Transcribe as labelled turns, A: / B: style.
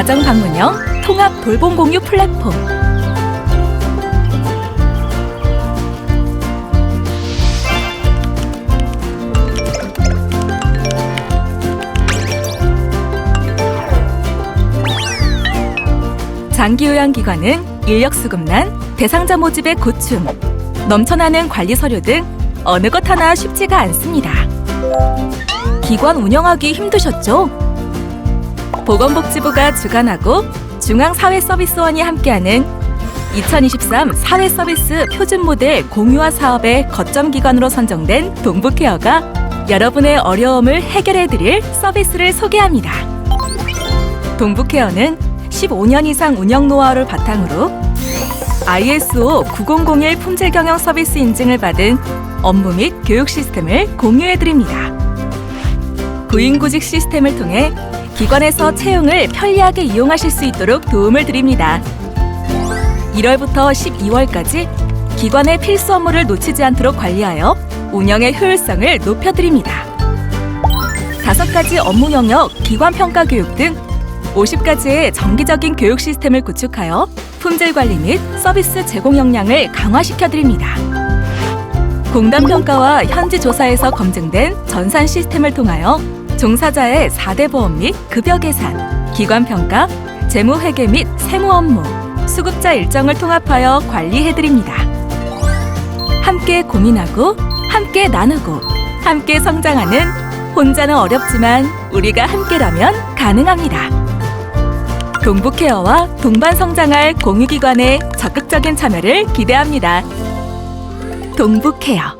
A: 가정 방문형 통합 돌봄 공유 플랫폼. 장기 요양 기관은 인력 수급난, 대상자 모집의 고충, 넘쳐나는 관리 서류 등 어느 것 하나 쉽지가 않습니다. 기관 운영하기 힘드셨죠? 보건복지부가 주관하고 중앙사회서비스원이 함께하는 2023 사회서비스 표준 모델 공유화 사업의 거점 기관으로 선정된 동북케어가 여러분의 어려움을 해결해 드릴 서비스를 소개합니다. 동북케어는 15년 이상 운영 노하우를 바탕으로 ISO 9001 품질 경영 서비스 인증을 받은 업무 및 교육 시스템을 공유해 드립니다. 구인구직 시스템을 통해 기관에서 채용을 편리하게 이용하실 수 있도록 도움을 드립니다. 1월부터 12월까지 기관의 필수 업무를 놓치지 않도록 관리하여 운영의 효율성을 높여드립니다. 다섯 가지 업무 영역 기관 평가 교육 등 50가지의 정기적인 교육 시스템을 구축하여 품질 관리 및 서비스 제공 역량을 강화시켜 드립니다. 공단 평가와 현지 조사에서 검증된 전산 시스템을 통하여 종사자의 4대 보험 및 급여 계산, 기관 평가, 재무 회계 및 세무 업무, 수급자 일정을 통합하여 관리해 드립니다. 함께 고민하고 함께 나누고 함께 성장하는 혼자는 어렵지만 우리가 함께라면 가능합니다. 동북케어와 동반 성장할 공유기관의 적극적인 참여를 기대합니다. 동북케어